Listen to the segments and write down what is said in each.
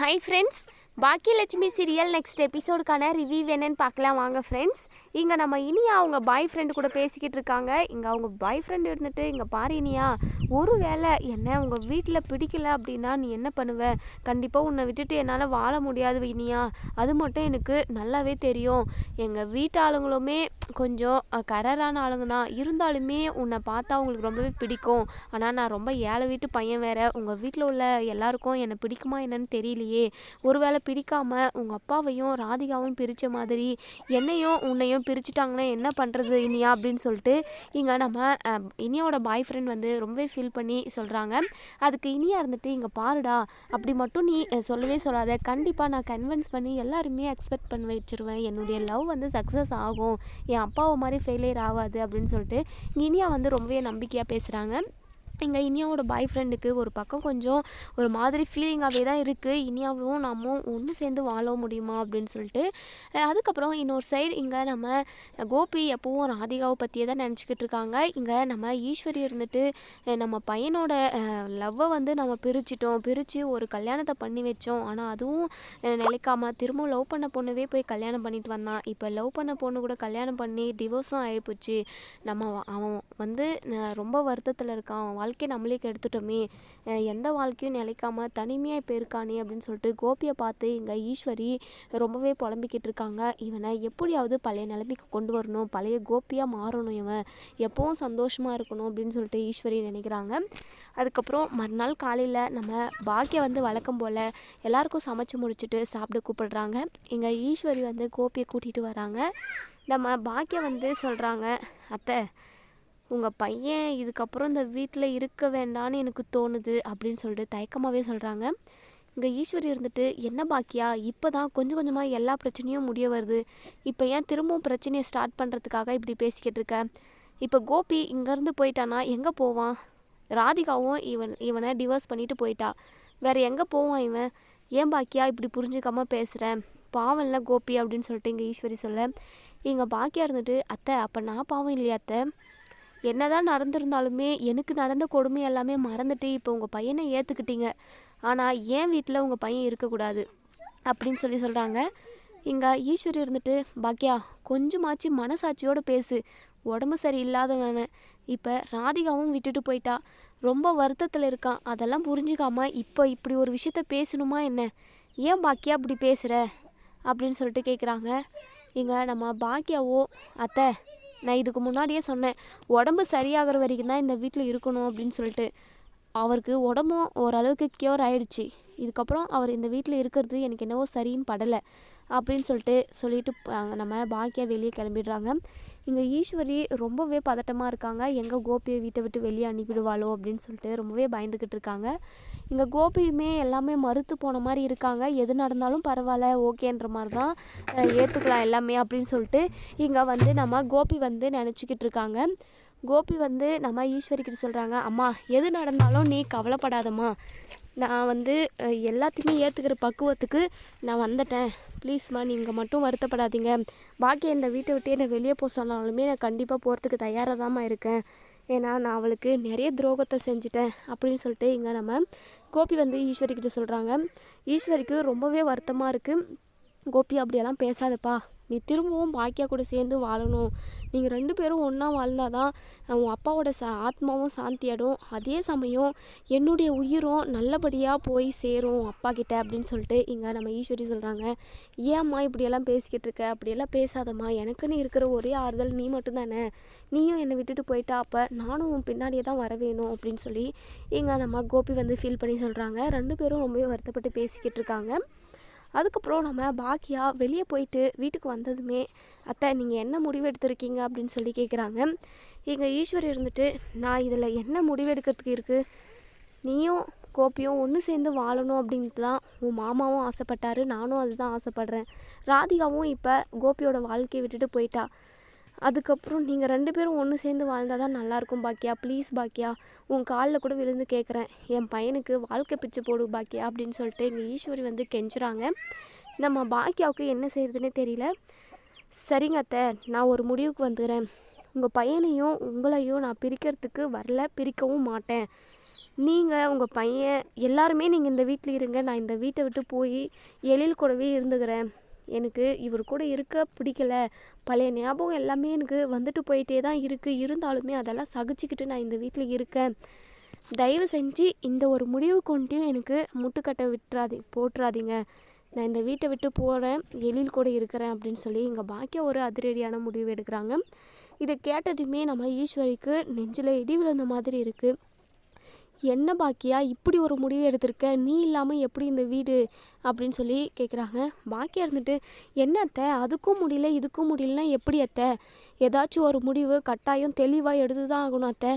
Hi friends Bakiyalakshmi serial next எபிசோடுக்கான review என்னன்னு பார்க்கலாம். வாங்க ஃப்ரெண்ட்ஸ் இங்கே நம்ம இனியா அவங்க பாய் ஃப்ரெண்டு கூட பேசிக்கிட்டு இருக்காங்க. இங்கே அவங்க பாய் ஃப்ரெண்டு இருந்துட்டு இங்கே பாரு இனியா ஒரு வேளை என்ன உங்கள் வீட்டில் பிடிக்கல அப்படின்னா நீ என்ன பண்ணுவ? கண்டிப்பாக உன்னை விட்டுட்டு என்னால் வாழ முடியாது இனியா. அது மட்டும் எனக்கு நல்லாவே தெரியும். எங்கள் வீட்டு ஆளுங்களுமே கொஞ்சம் கரரான ஆளுங்க தான். இருந்தாலுமே உன்னை பார்த்தா அவங்களுக்கு ரொம்பவே பிடிக்கும். ஆனால் நான் ரொம்ப ஏழை வீட்டு பையன் வேற. உங்கள் வீட்டில் உள்ள எல்லாருக்கும் என்னை பிடிக்குமா என்னன்னு தெரியலையே. ஒருவேளை பிடிக்காமல் உங்கள் அப்பாவையும் ராதிகாவையும் பிரித்த மாதிரி என்னையும் உன்னையும் பிரிச்சுட்டாங்கன்னா என்ன பண்ணுறது இனியா அப்படின்னு சொல்லிட்டு இங்கே நம்ம இனியாவோட பாய் ஃப்ரெண்ட் வந்து ரொம்பவே ஃபீல் பண்ணி சொல்கிறாங்க அதுக்கு இனியா இருந்துட்டு இங்கே பாருடா அப்படி மட்டும் நீ சொல்லவே சொல்லாத. கண்டிப்பாக நான் கன்வின்ஸ் பண்ணி எல்லாருமே எக்ஸ்பெக்ட் பண்ண வச்சுருவேன். என்னுடைய லவ் வந்து சக்ஸஸ் ஆகும். என் அப்பாவை மாதிரி ஃபெயிலியர் ஆகாது. அப்படின்னு சொல்லிட்டு இனியா வந்து ரொம்பவே நம்பிக்கையாக பேசுகிறாங்க இங்கே இனியாவோட பாய் ஃப்ரெண்டுக்கு ஒரு பக்கம் கொஞ்சம் ஒரு மாதிரி ஃபீலிங்காகவே தான் இருக்குது இனியாவும் நம்ம ஒன்று சேர்ந்து வாழ முடியுமா அப்படின்னு சொல்லிட்டு அதுக்கப்புறம் இன்னொரு சைடு இங்கே நம்ம கோபி எப்பவும் ராதிகாவை பற்றியே தான் நினச்சிக்கிட்டு இருக்காங்க. இங்கே நம்ம ஈஸ்வரி இருந்துட்டு நம்ம பையனோட லவ்வை வந்து நம்ம பிரிச்சிட்டோம். பிரித்து ஒரு கல்யாணத்தை பண்ணி வச்சோம். ஆனால் அதுவும் நிலைக்காமல் திரும்ப லவ் பண்ண பொண்ணுவே போய் கல்யாணம் பண்ணிட்டு வந்தான். இப்போ லவ் பண்ண பொண்ணு கூட கல்யாணம் பண்ணி டிவோர்ஸும் ஆகிப்போச்சு நம்ம அவன் வந்து ரொம்ப வருத்தத்தில் இருக்கான். அவன் வாழ்க்கையை நம்மளே கெடுத்துட்டோமே. எந்த வாழ்க்கையும் நிலைக்காமல் தனிமையாக இப்போ இருக்கானே அப்படின்னு சொல்லிட்டு கோபியை பார்த்து இங்கே ஈஸ்வரி ரொம்பவே புலம்பிக்கிட்டு இருக்காங்க. இவனை எப்படியாவது பழைய நிலைமைக்கு கொண்டு வரணும். பழைய கோபியாக மாறணும் இவன். எப்பவும் சந்தோஷமாக இருக்கணும். அப்படின்னு சொல்லிட்டு ஈஸ்வரி நினைக்கிறாங்க. அதுக்கப்புறம் மறுநாள் காலையில் நம்ம பாக்கியம் வந்து வழக்கம் போல் எல்லாருக்கும் சமைச்சு முடிச்சுட்டு சாப்பிட கூப்பிடுறாங்க. இங்கே ஈஸ்வரி வந்து கோபியை கூட்டிகிட்டு வராங்க. நம்ம பாக்கியம் வந்து சொல்கிறாங்க அத்தை உங்கள் பையன் இதுக்கப்புறம் இந்த வீட்டில் இருக்க வேண்டான்னு எனக்கு தோணுது அப்படின்னு சொல்லிட்டு தயக்கமாகவே சொல்கிறாங்க இங்கே ஈஸ்வரி இருந்துட்டு என்ன பாக்கியா? இப்போ தான் கொஞ்சம் கொஞ்சமாக எல்லா பிரச்சனையும் முடிய வருது. இப்போ ஏன் திரும்பவும் பிரச்சனையை ஸ்டார்ட் பண்ணுறதுக்காக இப்படி பேசிக்கிட்டு இருக்க? இப்போ கோபி இங்கேருந்து போயிட்டானா? எங்கே போவான்? ராதிகாவும் இவன் இவனை டிவோர்ஸ் பண்ணிட்டு போயிட்டா. வேறு எங்கே போவான் இவன்? ஏன் பாக்கியா இப்படி புரிஞ்சுக்காம பேசுகிறேன் பாவம் இல்லை கோபி அப்படின்னு சொல்லிட்டு இங்கே ஈஸ்வரி சொல்ல இங்கே பாக்கியா இருந்துட்டு அத்தை அப்போ நான் பாவம் இல்லையா அத்தை? என்னதான் நடந்திருந்தாலுமே எனக்கு நடந்த கொடுமை எல்லாமே மறந்துட்டு இப்போ உங்கள் பையனை ஏற்றுக்கிட்டீங்க ஆனால் ஏன் வீட்டில் உங்கள் பையன் இருக்கக்கூடாது அப்படின்னு சொல்லி சொல்கிறாங்க இங்கே ஈஸ்வரி இருந்துட்டு பாக்கியா கொஞ்சமாச்சு மனசாட்சியோடு பேசு. உடம்பு சரியில்லாதவன். இப்போ ராதிகாவும் விட்டுட்டு போயிட்டா. ரொம்ப வருத்தத்தில் இருக்கான் அதெல்லாம் புரிஞ்சுக்காம இப்போ இப்படி ஒரு விஷயத்த பேசணுமா என்ன? ஏன் பாக்கியா இப்படி பேசுகிற அப்படின்னு சொல்லிட்டு கேட்குறாங்க இங்கே நம்ம பாக்கியாவோ அத்தை நான் இதுக்கு முன்னாடியே சொன்னேன் உடம்பு சரியாகிற வரைக்கும் தான் இந்த வீட்டில் இருக்கணும் அப்படின்னு சொல்லிட்டு. அவருக்கு உடம்பும் ஓரளவுக்கு க்யூர் ஆயிடுச்சு. இதுக்கப்புறம் அவர் இந்த வீட்டில் இருக்கிறது எனக்கு என்னவோ சரின்னு படலை. அப்படின்னு சொல்லிட்டு சொல்லிட்டு நம்ம பாக்கியா வெளியே கிளம்பிடுறாங்க. இங்கே ஈஸ்வரி ரொம்பவே பதட்டமாக இருக்காங்க. எங்கே கோபியை வீட்டை விட்டு வெளியே அனுப்பிடுவாளோ அப்படின்னு சொல்லிட்டு ரொம்பவே பயந்துக்கிட்டு இருக்காங்க. இங்கே கோபியுமே எல்லாமே மறுத்து போன மாதிரி இருக்காங்க. எது நடந்தாலும் பரவாயில்ல ஓகேன்ற மாதிரி தான் ஏற்றுக்கலாம் எல்லாமே அப்படின்னு சொல்லிட்டு இங்கே வந்து நம்ம கோபி வந்து நினச்சிக்கிட்டு இருக்காங்க. கோபி வந்து நம்ம ஈஸ்வரி கிட்ட சொல்கிறாங்க அம்மா எது நடந்தாலும் நீ கவலைப்படாதம்மா. நான் வந்து எல்லாத்தையுமே ஏற்றுக்கிற பக்குவத்துக்கு நான் வந்துட்டேன். ப்ளீஸ்மா நீங்கள் மட்டும் வருத்தப்படாதீங்க. பாக்கி இந்த வீட்டை விட்டு என்னை வெளியே போக சொன்னாலுமே நான் கண்டிப்பாக போகிறதுக்கு தயாராக தாம்மா இருக்கேன். ஏன்னா நான் அவளுக்கு நிறைய துரோகத்தை செஞ்சுட்டேன் அப்படின்னு சொல்லிட்டு இங்கே நம்ம கோபி வந்து ஈஸ்வரிக்கிட்ட சொல்கிறாங்க ஈஸ்வரிக்கு ரொம்பவே வருத்தமாக இருக்குது கோபி அப்படியெல்லாம் பேசாதப்பா. நீ திரும்பவும் பாக்கியா கூட சேர்ந்து வாழணும். நீங்கள் ரெண்டு பேரும் ஒன்றா வாழ்ந்தாதான் உன் அப்பாவோட ச ஆத்மாவும் சாந்தியாடும் அதே சமயம் என்னுடைய உயிரும் நல்லபடியாக போய் சேரும் அப்பா கிட்ட அப்படின்னு சொல்லிட்டு இங்கே நம்ம ஈஸ்வரி சொல்கிறாங்க ஏம்மா இப்படியெல்லாம் பேசிக்கிட்டு இருக்க? அப்படியெல்லாம் பேசாதம்மா. எனக்குன்னு இருக்கிற ஒரே ஆறுதல் நீ மட்டும்தானே. நீயும் என்னை விட்டுட்டு போயிட்டா அப்போ நானும் உன் பின்னாடியே தான் வர வேணும் அப்படின்னு சொல்லி இங்கே நம்ம கோபி வந்து ஃபீல் பண்ணி சொல்கிறாங்க ரெண்டு பேரும் ரொம்பவே வருத்தப்பட்டு பேசிக்கிட்டு இருக்காங்க. அதுக்கப்புறம் நம்ம பாக்கியா வெளியே போயிட்டு வீட்டுக்கு வந்ததுமே அத்தை நீங்கள் என்ன முடிவு எடுத்திருக்கீங்க? அப்படின்னு சொல்லி கேட்குறாங்க எங்கள் ஈஸ்வர் இருந்துட்டு நான் இதில் என்ன முடிவு எடுக்கிறதுக்கு இருக்குது நீயும் கோபியும் ஒன்று சேர்ந்து வாழணும் அப்படின்ட்டு தான் உன் மாமாவும் ஆசைப்பட்டாரு. நானும் அதுதான் ஆசைப்பட்றேன். ராதிகாவும் இப்போ கோபியோட வாழ்க்கையை விட்டுட்டு போயிட்டா. அதுக்கப்புறம் நீங்கள் ரெண்டு பேரும் ஒன்று சேர்ந்து வாழ்ந்தால் தான் நல்லாயிருக்கும் பாக்கியா. ப்ளீஸ் பாக்கியா உன் காலில் கூட விழுந்து கேட்குறேன் என் பையனுக்கு வாழ்க்கை பிச்சு போடு பாக்கியா அப்படின்னு சொல்லிட்டு எங்கள் ஈஸ்வரி வந்து கெஞ்சுறாங்க. நம்ம பாக்கியாவுக்கு என்ன செய்யறதுன்னே தெரியல. சரிங்க அத்தை நான் ஒரு முடிவுக்கு வந்துடுறேன். உங்கள் பையனையும் உங்களையும் நான் பிரிக்கிறதுக்கு வரல பிரிக்கவும் மாட்டேன். நீங்கள் உங்கள் பையன் எல்லாருமே நீங்கள் இந்த வீட்டில் இருங்க நான் இந்த வீட்டை விட்டு போய் எழில் கூடவே இருந்துக்கிறேன். எனக்கு இவர் கூட இருக்க பிடிக்கல. பழைய ஞாபகம் எல்லாமே எனக்கு வந்துட்டு போயிட்டே தான் இருக்குது இருந்தாலுமே அதெல்லாம் சகிச்சுக்கிட்டு நான் இந்த வீட்டில் இருக்கேன். தயவு செஞ்சு இந்த ஒரு முடிவு கொண்டையும் எனக்கு முட்டுக்கட்டை விட்டுறாதி போட்டுறாதீங்க. நான் இந்த வீட்டை விட்டு போகிறேன் எழில் கூட இருக்கிறேன் அப்படின்னு சொல்லி இங்கே பாக்கியம் ஒரு அதிரடியான முடிவு எடுக்கிறாங்க. இதை கேட்டதுமே நம்ம ஈஸ்வரிக்கு நெஞ்சில் இடி விழுந்த மாதிரி இருக்குது என்ன பாக்கியா இப்படி ஒரு முடிவு எடுத்திருக்க? நீ இல்லாமல் எப்படி இந்த வீடு? அப்படின்னு சொல்லி கேட்குறாங்க பாக்கியா இருந்துட்டு என்ன அத்தை? அதுக்கும் முடியல இதுக்கும் முடியலனா எப்படி அத்தை? ஏதாச்சும் ஒரு முடிவு கட்டாயம் தெளிவாக எடுத்து தான் ஆகணும் அத்தை.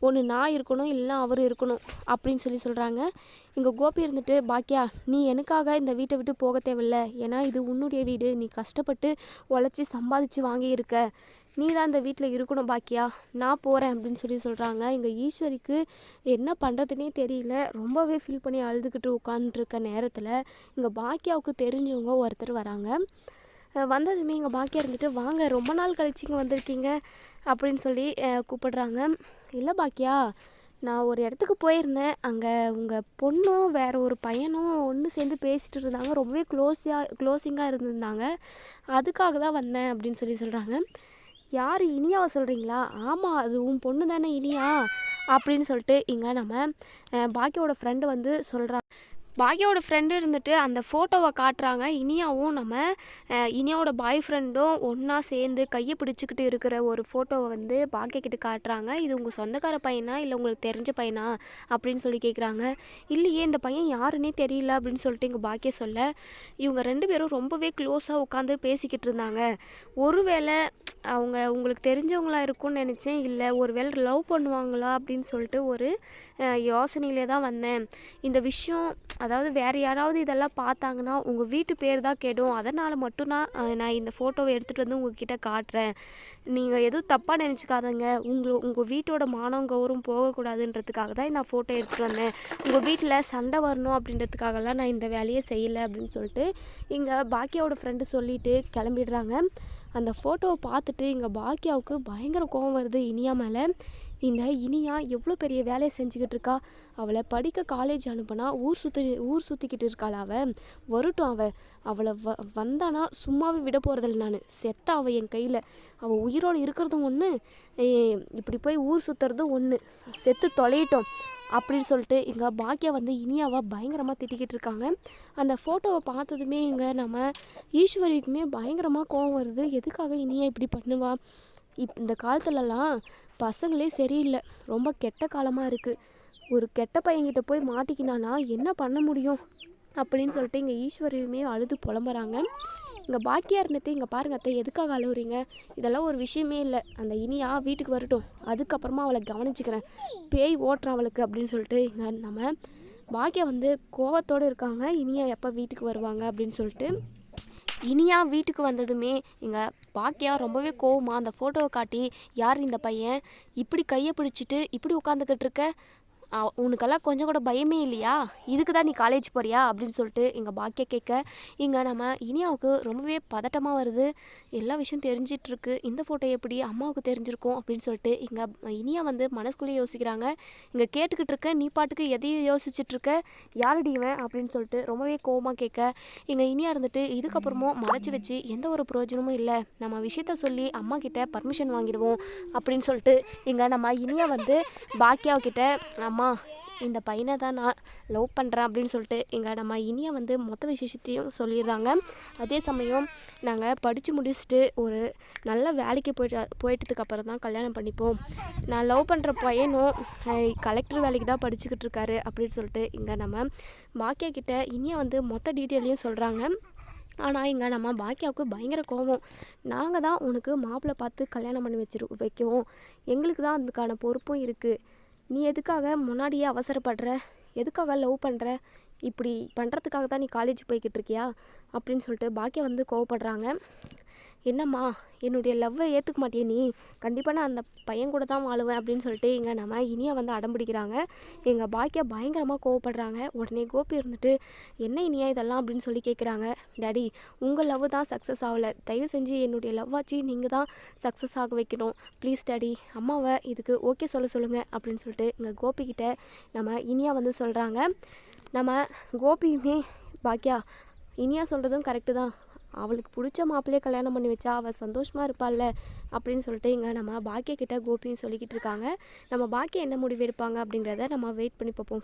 ஒன்று நான் இருக்கணும் இல்லைன்னா அவர் இருக்கணும் அப்படின்னு சொல்லி சொல்கிறாங்க இங்கே கோபி இருந்துட்டு பாக்கியா நீ எனக்காக இந்த வீட்டை விட்டு போக தேவையில்ல. ஏன்னா இது உன்னுடைய வீடு. நீ கஷ்டப்பட்டு உழைச்சி சம்பாதிச்சு வாங்கியிருக்க. நீ தான் இந்த வீட்டில் இருக்கணும் பாக்கியா? நான் போகிறேன் அப்படின்னு சொல்லி சொல்கிறாங்க இங்கே ஈஸ்வரிக்கு என்ன பண்ணுறதுனே தெரியல. ரொம்பவே ஃபீல் பண்ணி அழுதுகிட்டு உட்காந்துருக்க நேரத்தில் இங்கே பாக்கியாவுக்கு தெரிஞ்சவங்க ஒருத்தர் வராங்க. வந்ததுமே இங்கே பாக்கியா இருந்துட்டு வாங்க ரொம்ப நாள் கழிச்சு இங்கே வந்திருக்கீங்க அப்படின்னு சொல்லி கூப்பிடுறாங்க. இல்லை பாக்கியா நான் ஒரு இடத்துக்கு போயிருந்தேன். அங்கே உங்கள் பொண்ணும் வேறு ஒரு பையனும் ஒன்று சேர்ந்து பேசிகிட்டு இருந்தாங்க. ரொம்பவே க்ளோஸியாக க்ளோஸிங்காக இருந்திருந்தாங்க. அதுக்காக தான் வந்தேன் அப்படின்னு சொல்லி சொல்கிறாங்க யார் இனியாவை சொல்கிறீங்களா ஆமாம் அது உன் பொண்ணு தானே இனியா? அப்படின்னு சொல்லிட்டு இங்கே நம்ம பாக்கியோட ஃப்ரெண்டு வந்து சொல்கிறாங்க பாக்கியோட ஃப்ரெண்டு இருந்துட்டு அந்த ஃபோட்டோவை காட்டுறாங்க. இனியாவும் நம்ம இனியாவோட பாய் ஃப்ரெண்டும் ஒன்றா சேர்ந்து கையை பிடிச்சிக்கிட்டு இருக்கிற ஒரு ஃபோட்டோவை வந்து பாக்கிய காட்டுறாங்க. இது உங்கள் சொந்தக்கார பையனா? இல்லை உங்களுக்கு தெரிஞ்ச பையனா? அப்படின்னு சொல்லி கேட்குறாங்க இல்லையே இந்த பையன் யாருன்னே தெரியல அப்படின்னு சொல்லிட்டு இங்கே பாக்கிய சொல்ல இவங்க ரெண்டு பேரும் ரொம்பவே க்ளோஸாக உட்காந்து பேசிக்கிட்டு இருந்தாங்க. ஒருவேளை அவங்க உங்களுக்கு தெரிஞ்சவங்களா இருக்கும்னு நினச்சேன். இல்லை ஒருவேளை லவ் பண்ணுவாங்களா அப்படின்னு சொல்லிட்டு ஒரு யோசனையிலே தான் வந்தேன். இந்த விஷயம் அதாவது வேறு யாராவது இதெல்லாம் பார்த்தாங்கன்னா உங்கள் வீட்டு பேர் தான் கெடும். அதனால் மட்டும்தான் அஹ், நான் இந்த ஃபோட்டோவை எடுத்துகிட்டு வந்து உங்ககிட்ட காட்டுறேன். நீங்கள் எதுவும் தப்பாக நினச்சிக்காதங்க. உங்களை உங்கள் வீட்டோட மானம் கௌரவம் போகக்கூடாதுன்றதுக்காக தான் நான் ஃபோட்டோ எடுத்துகிட்டு வந்தேன். உங்கள் வீட்டில் சண்டை வரணும் அப்படின்றதுக்காகலாம் நான் இந்த வேலையை செய்யலை அப்படின்னு சொல்லிட்டு இங்கே பாக்கியாவோட ஃப்ரெண்டு சொல்லிவிட்டு கிளம்பிடுறாங்க. அந்த ஃபோட்டோவை பார்த்துட்டு இங்கே பாக்கியாவுக்கு பயங்கர கோவம் வருது இனியா மேலே. இந்த இனியா எவ்வளோ பெரிய வேலையை செஞ்சுக்கிட்டு இருக்கா? அவளை படிக்க காலேஜ் அனுப்புனா ஊர் சுற்றி ஊர் சுற்றிக்கிட்டு இருக்காளா அவள் வரட்டும் அவள் அவளை வ வந்தானா சும்மாவே விட போகிறதில்ல நான். செத்த அவள் என் கையில். அவள் உயிரோடு இருக்கிறதும் ஒன்று இப்படி போய் ஊர் சுற்றுறதும் ஒன்று செத்து தொலையிட்டோம். அப்படின்னு சொல்லிட்டு இங்கே பாக்கியா வந்து இனியாவை பயங்கரமாக திட்டிக்கிட்டு இருக்காங்க. அந்த ஃபோட்டோவை பார்த்ததுமே இங்கே நம்ம ஈஸ்வரிக்குமே பயங்கரமாக கோவம் வருது. எதுக்காக இனியா இப்படி பண்ணுவா? இப் இந்த காலத்துலலாம் பசங்களே சரியில்லை. ரொம்ப கெட்ட காலமாக இருக்குது ஒரு கெட்ட பையன்கிட்ட போய் மாட்டிக்கினானா என்ன பண்ண முடியும்? அப்படின்னு சொல்லிட்டு இங்கே ஈஸ்வரியுமே அழுது புலம்புறாங்க. இங்கே பாக்கியாக இருந்துட்டு இங்கே பாருங்க அத்தை எதுக்காக அழுகுறீங்க இதெல்லாம் ஒரு விஷயமே இல்லை. அந்த இனியா வீட்டுக்கு வரட்டும். அதுக்கப்புறமா அவளை கவனிச்சுக்கிறேன். பேய் ஓட்டுறான் அவளுக்கு அப்படின்னு சொல்லிட்டு இங்கே நம்ம பாக்கியா வந்து கோவத்தோடு இருக்காங்க. இனியா எப்போ வீட்டுக்கு வருவாங்க அப்படின்னு சொல்லிட்டு. இனியா வீட்டுக்கு வந்ததுமே இங்கே பாக்கியா ரொம்பவே கோவமாக அந்த ஃபோட்டோவை காட்டி யார் இந்த பையன்? இப்படி கையை பிடிச்சிட்டு இப்படி உட்காந்துக்கிட்டு இருக்க? உனக்கெல்லாம் கொஞ்சம் கூட பயமே இல்லையா? இதுக்கு தான் நீ காலேஜ் போறியா? அப்படின்னு சொல்லிட்டு இங்கே பாக்கியா கேட்க இங்கே நம்ம இனியாவுக்கு ரொம்பவே பதட்டமாக வருது. எல்லா விஷயம் தெரிஞ்சிட்டு இருக்கு இந்த ஃபோட்டோ எப்படி அம்மாவுக்கு தெரிஞ்சிருக்கும்? அப்படின்னு சொல்லிட்டு இங்கே இனியா வந்து மனசுக்குள்ளேயே யோசிக்கிறாங்க. இங்கே கேட்டுக்கிட்டு இருக்க நீ பாட்டுக்கு எதையும் யோசிச்சுட்டு இருக்க? யாரடி இவன்? அப்படின்னு சொல்லிட்டு ரொம்பவே கோவமாக கேட்க இங்கே இனியா இருந்துட்டு இதுக்கப்புறமும் மறைச்சி வச்சு எந்த ஒரு பிரயோஜனமும் இல்லை. நம்ம விஷயத்த சொல்லி அம்மா கிட்ட பர்மிஷன் வாங்கிடுவோம். அப்படின்னு சொல்லிட்டு இங்கே நம்ம இனியா வந்து பாக்கியாவ கிட்ட அம்மா இந்த பையனை தான் நான் லவ் பண்ணுறேன் அப்படின்னு சொல்லிட்டு இங்கே நம்ம இனியா வந்து மொத்த விசேஷத்தையும் சொல்லிடுறாங்க. அதே சமயம் நாங்கள் படித்து முடிச்சுட்டு ஒரு நல்ல வேலைக்கு போயிட்டு போயிட்டதுக்கப்புறம் தான் கல்யாணம் பண்ணிப்போம். நான் லவ் பண்ணுற பையனும் கலெக்டர் வேலைக்கு தான் படிச்சுக்கிட்டு இருக்காரு அப்படின்னு சொல்லிட்டு இங்கே நம்ம பாக்கியா கிட்டே இனியா வந்து மொத்த டீட்டெயிலையும் சொல்கிறாங்க ஆனால் இங்கே நம்ம பாக்கியாவுக்கு பயங்கர கோபம் நாங்கள் தான் உனக்கு மாப்பிள்ளை பார்த்து கல்யாணம் பண்ணி வச்சிரு வைக்கவும் எங்களுக்கு தான் அதுக்கான பொறுப்பும் இருக்குது நீ எதுக்காக முன்னாடியே அவசரப்படுற? எதுக்காக லவ் பண்ணுற இப்படி பண்ணுறதுக்காக தான் நீ காலேஜ் போய்கிட்டு இருக்கியா? அப்படின்னு சொல்லிட்டு பாக்கியா வந்து கோவப்படுறாங்க. என்னம்மா என்னுடைய லவ்வை ஏற்றுக்க மாட்டியே நீ? கண்டிப்பாக நான் அந்த பையன் கூட தான் வாழுவேன் அப்படின்னு சொல்லிட்டு இங்கே நம்ம இனியா வந்து அடம் பிடிக்கிறாங்க. எங்கள் பாக்கியா பயங்கரமாக கோவப்படுறாங்க. உடனே கோபி இருந்துட்டு என்ன இனியா இதெல்லாம்? அப்படின்னு சொல்லி கேட்குறாங்க டேடி உங்கள் லவ் தான் சக்ஸஸ் ஆகலை. தயவு செஞ்சு என்னுடைய லவ்வாச்சு நீங்கள் தான் சக்ஸஸ் ஆக வைக்கணும். ப்ளீஸ் டேடி அம்மாவை இதுக்கு ஓகே சொல்ல சொல்லுங்கள் அப்படின்னு சொல்லிட்டு இங்கே கோபிக்கிட்ட நம்ம இனியா வந்து சொல்கிறாங்க நம்ம கோபியுமே பாக்கியா இனியா சொல்கிறதும் கரெக்டு தான். அவளுக்கு பிடிச்ச மாப்பிள்ளையே கல்யாணம் பண்ணி வச்சா அவள் சந்தோஷமாக இருப்பாள்ல அப்படின்னு சொல்லிட்டு இங்கே நம்ம பாக்கிய கிட்ட கோபியும் சொல்லிக்கிட்டு இருக்காங்க. நம்ம பாக்கிய என்ன முடிவு எடுப்பாங்க அப்படிங்கிறத நம்ம வெயிட் பண்ணி பார்ப்போம்.